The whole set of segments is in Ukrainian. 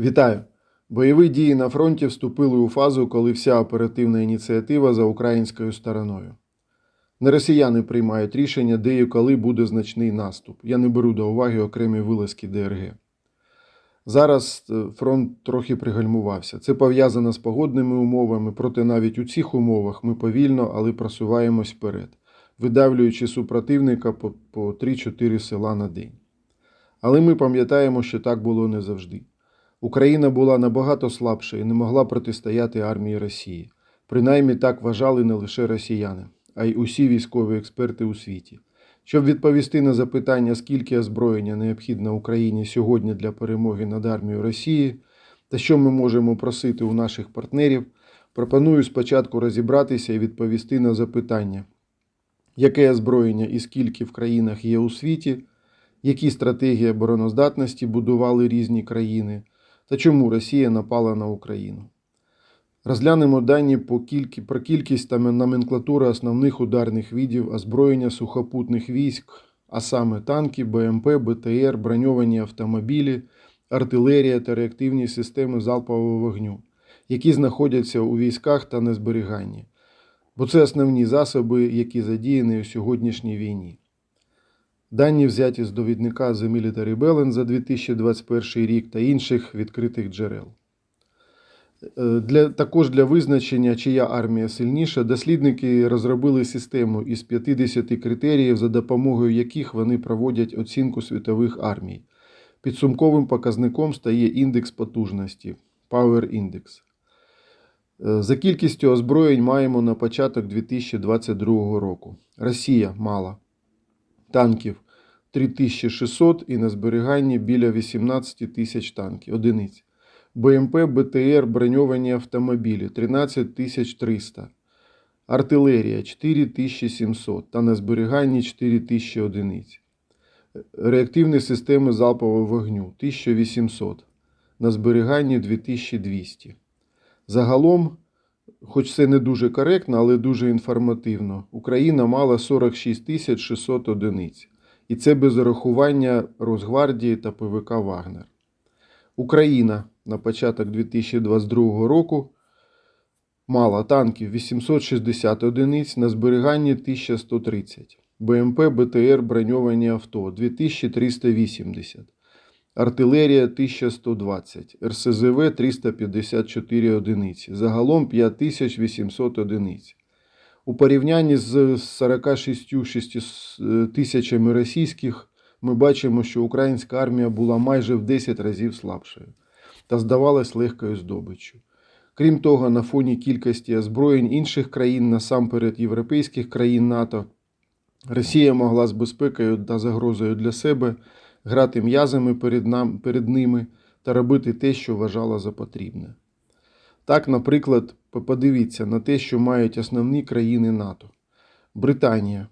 Вітаю! Бойові дії на фронті вступили у фазу, коли вся оперативна ініціатива за українською стороною. Не росіяни приймають рішення, де і коли буде значний наступ. Я не беру до уваги окремі вилазки ДРГ. Зараз е, фронт трохи пригальмувався. Це пов'язано з погодними умовами, проте навіть у цих умовах ми повільно, але просуваємось вперед, видавлюючи супротивника по, по 3-4 села на день. Але ми пам'ятаємо, що так було не завжди. Україна була набагато слабша і не могла протистояти армії Росії. Принаймні так вважали не лише росіяни, а й усі військові експерти у світі. Щоб відповісти на запитання, скільки озброєння необхідно Україні сьогодні для перемоги над армією Росії, та що ми можемо просити у наших партнерів, пропоную спочатку розібратися і відповісти на запитання, яке озброєння і скільки в країнах є у світі, які стратегії обороноздатності будували різні країни, та чому Росія напала на Україну. Розглянемо дані по кількі, про кількість та номенклатуру основних ударних видів озброєння сухопутних військ, а саме танки, БМП, БТР, броньовані автомобілі, артилерія та реактивні системи залпового вогню, які знаходяться у військах та на зберіганні. Бо це основні засоби, які задіяні у сьогоднішній війні. Дані взяті з довідника The Military Balance за 2021 рік та інших відкритих джерел. Е, Для, також для визначення, чия армія сильніша, дослідники розробили систему із 50 критеріїв, за допомогою яких вони проводять оцінку світових армій. Підсумковим показником стає індекс потужності Power Index. Е, За кількістю озброєнь маємо на початок 2022 року. Росія мала танків 3600 і на зберіганні біля 18 тисяч танків одиниць. БМП, БТР, броньовані автомобілі 13300, артилерія 4700 та на зберіганні 4000 одиниць. Реактивні системи залпового вогню 1800, на зберіганні 2200. Загалом, хоч це не дуже коректно, але дуже інформативно, Україна мала 46 600 одиниць. І це без урахування Росгвардії та ПВК Вагнер. Україна на початок 2022 року мала танків 860 одиниць на зберіганні 1130, БМП, БТР, броньовані авто 2380, артилерія 1120, РСЗВ 354 одиниці, загалом 5800 одиниць. У порівнянні з 46 тисячами російських ми бачимо, що українська армія була майже в 10 разів слабшою та здавалась легкою здобиччю. Крім того, на фоні кількості озброєнь інших країн, насамперед європейських країн НАТО, Росія могла з безпекою та загрозою для себе грати м'язами перед, нам, перед ними та робити те, що вважала за потрібне. Так, наприклад, подивіться на те, що мають основні країни НАТО: Британія,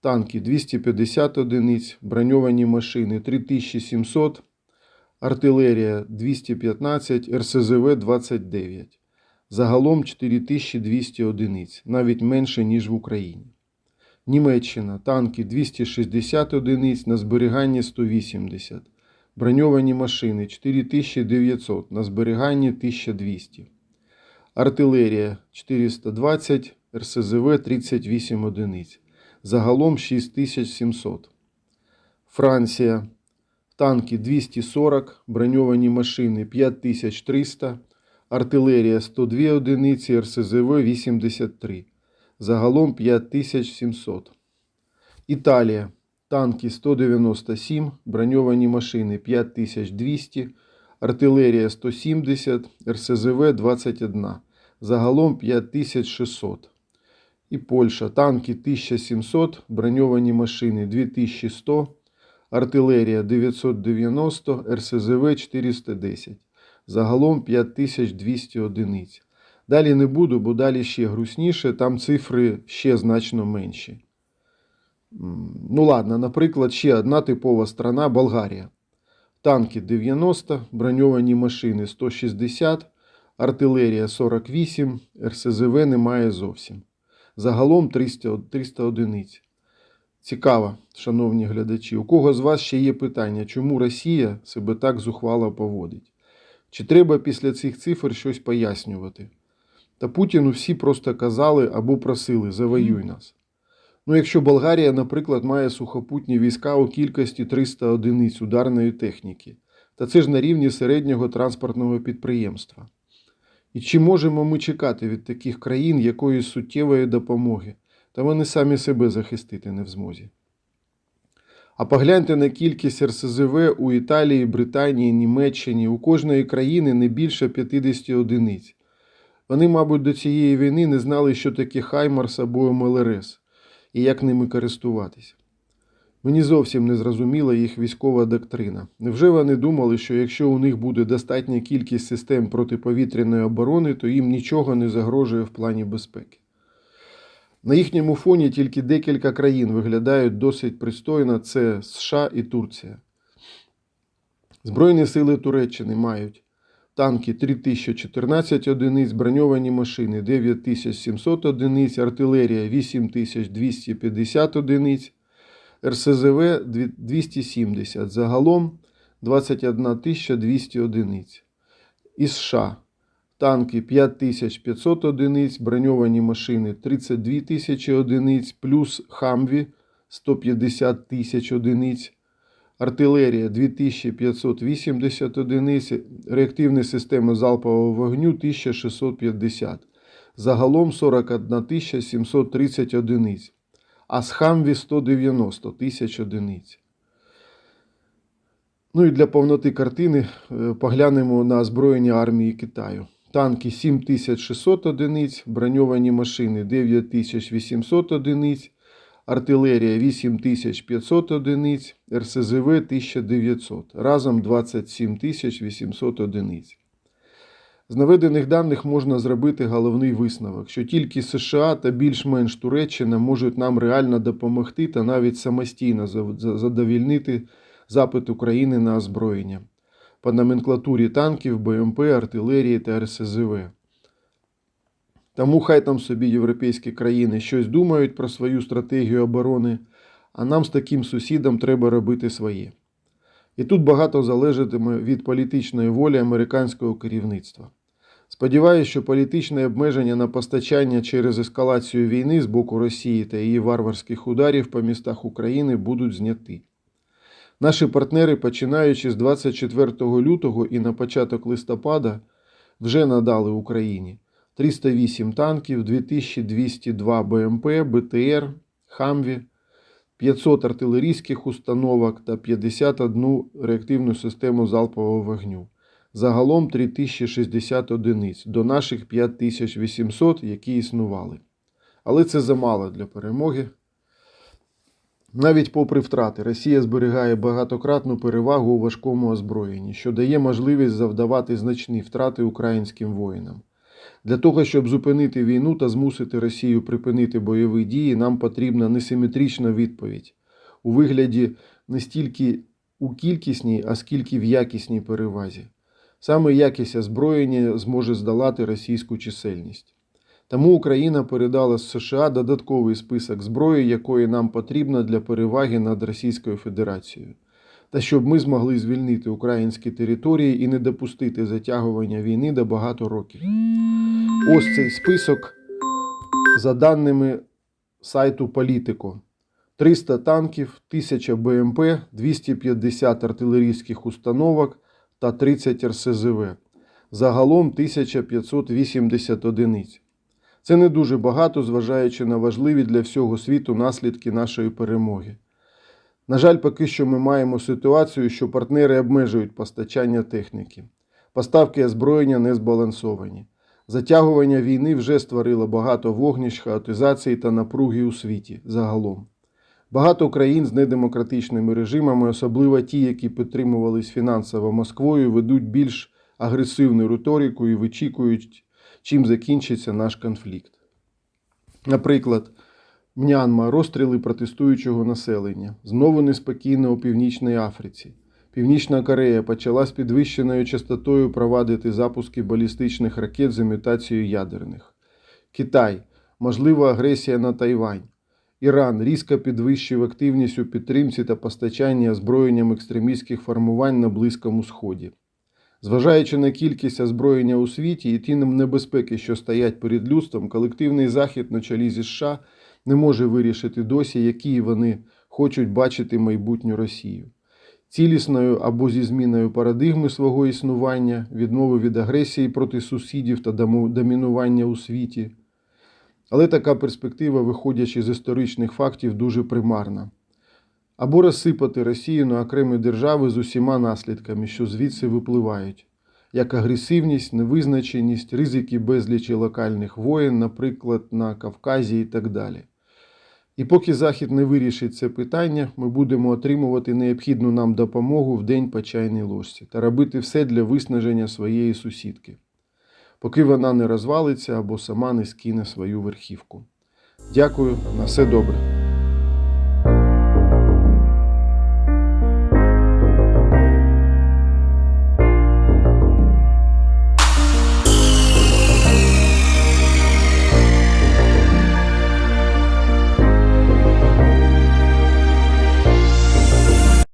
танки 250 одиниць, броньовані машини 3700, артилерія 215, РСЗВ 29. Загалом 4200 одиниць, навіть менше, ніж в Україні. Німеччина. Танки 260 одиниць на зберіганні 180, броньовані машини 4900 на зберіганні 1200, артилерія 420, РСЗВ 38 одиниць, загалом 6700. Франція. Танки 240, броньовані машини 5300, артилерія 102 одиниці, РСЗВ 83. Загалом 5700. Італія. Танки 197, броньовані машини 5200, артилерія 170, РСЗВ 21. Загалом 5600. І Польща. Танки 1700, броньовані машини 2100, артилерія 990, РСЗВ 410. Загалом 5200 одиниць. Далі не буду, бо далі ще грустніше, там цифри ще значно менші. Ну ладно, наприклад, ще одна типова страна Болгарія. Танки 90, броньовані машини 160, артилерія 48, РСЗВ немає зовсім. Загалом 300, 300 одиниць. Цікаво, шановні глядачі, у кого з вас ще є питання, чому Росія себе так зухвало поводить? Чи треба після цих цифр щось пояснювати? Та Путіну всі просто казали або просили завоюй нас. Ну, якщо Болгарія, наприклад, має сухопутні війська у кількості 300 одиниць ударної техніки, та це ж на рівні середнього транспортного підприємства. І чи можемо ми чекати від таких країн якоїсь суттєвої допомоги, та вони самі себе захистити не в змозі? А погляньте на кількість РСЗВ у Італії, Британії, Німеччині, у кожної країни не більше 50 одиниць. Вони, мабуть, до цієї війни не знали, що таке Хаймарс або МЛРС і як ними користуватися. Мені зовсім не зрозуміла їх військова доктрина. Невже вони думали, що якщо у них буде достатня кількість систем протиповітряної оборони, то їм нічого не загрожує в плані безпеки? На їхньому фоні тільки декілька країн виглядають досить пристойно це США і Турція. Збройні сили Туреччини мають танки 3014 одиниць, броньовані машини 9700 одиниць, артилерія 8250 одиниць, РСЗВ 270, загалом 21 200 одиниць. Із США танки 5500 одиниць, броньовані машини 32 тисячі одиниць, плюс Хамві 150 тисяч одиниць, артилерія 2580 одиниць, реактивні системи залпового вогню 1650, загалом 41 730 одиниць, а з Хамві 190 тисяч одиниць. Ну і для повноти картини е, поглянемо на озброєння армії Китаю. Танки 7600 одиниць, броньовані машини 9800 одиниць, артилерія 8500 одиниць, РСЗВ 1900, разом 27 800 одиниць. З наведених даних можна зробити головний висновок, що тільки США та більш-менш Туреччина можуть нам реально допомогти та навіть самостійно задовільнити запит України на озброєння по номенклатурі танків, БМП, артилерії та РСЗВ. Тому хай там собі європейські країни щось думають про свою стратегію оборони, а нам з таким сусідом треба робити своє. І тут багато залежатиме від політичної волі американського керівництва. Сподіваюся, що політичне обмеження на постачання через ескалацію війни з боку Росії та її варварських ударів по містах України будуть зняті. Наші партнери, починаючи з 24 лютого і на початок листопада, вже надали Україні 308 танків, 2202 БМП, БТР, Хамві, 500 артилерійських установок та 51 реактивну систему залпового вогню. Загалом 3060 одиниць до наших 5800, які існували. Але це замало для перемоги. Навіть попри втрати, Росія зберігає багатократну перевагу у важкому озброєнні, що дає можливість завдавати значні втрати українським воїнам. Для того, щоб зупинити війну та змусити Росію припинити бойові дії, нам потрібна несиметрична відповідь у вигляді не стільки у кількісній, а скільки в якісній перевазі. Саме якість озброєння зможе здолати російську чисельність. Тому Україна передала з США додатковий список зброї, якої нам потрібно для переваги над Російською Федерацією, та щоб ми змогли звільнити українські території і не допустити затягування війни до багато років. Ось цей список, за даними сайту Політико. 300 танків, 1000 БМП, 250 артилерійських установок та 30 РСЗВ. Загалом 1580 одиниць. Це не дуже багато, зважаючи на важливі для всього світу наслідки нашої перемоги. На жаль, поки що ми маємо ситуацію, що партнери обмежують постачання техніки. Поставки озброєння не збалансовані. Затягування війни вже створило багато вогнищ, хаотизації та напруги у світі загалом. Багато країн з недемократичними режимами, особливо ті, які підтримувались фінансово Москвою, ведуть більш агресивну риторику і вичікують, чим закінчиться наш конфлікт. Наприклад, М'янма розстріли протестуючого населення, знову неспокійно у Північній Африці. Північна Корея почала з підвищеною частотою провадити запуски балістичних ракет з імітацією ядерних. Китай, можлива агресія на Тайвань. Іран різко підвищив активність у підтримці та постачанні озброєнням екстремістських формувань на Близькому Сході. Зважаючи на кількість озброєння у світі і ті небезпеки, що стоять перед людством, колективний захід на чолі зі США не може вирішити досі, які вони хочуть бачити майбутню Росію. Цілісною або зі зміною парадигми свого існування, відмови від агресії проти сусідів та домінування у світі. Але така перспектива, виходячи з історичних фактів, дуже примарна. Або розсипати Росію на окремі держави з усіма наслідками, що звідси випливають, як агресивність, невизначеність, ризики безлічі локальних воєн, наприклад, на Кавказі і так далі. І поки Захід не вирішить це питання, ми будемо отримувати необхідну нам допомогу в день по чайній ложці та робити все для виснаження своєї сусідки, поки вона не розвалиться або сама не скине свою верхівку. Дякую, на все добре.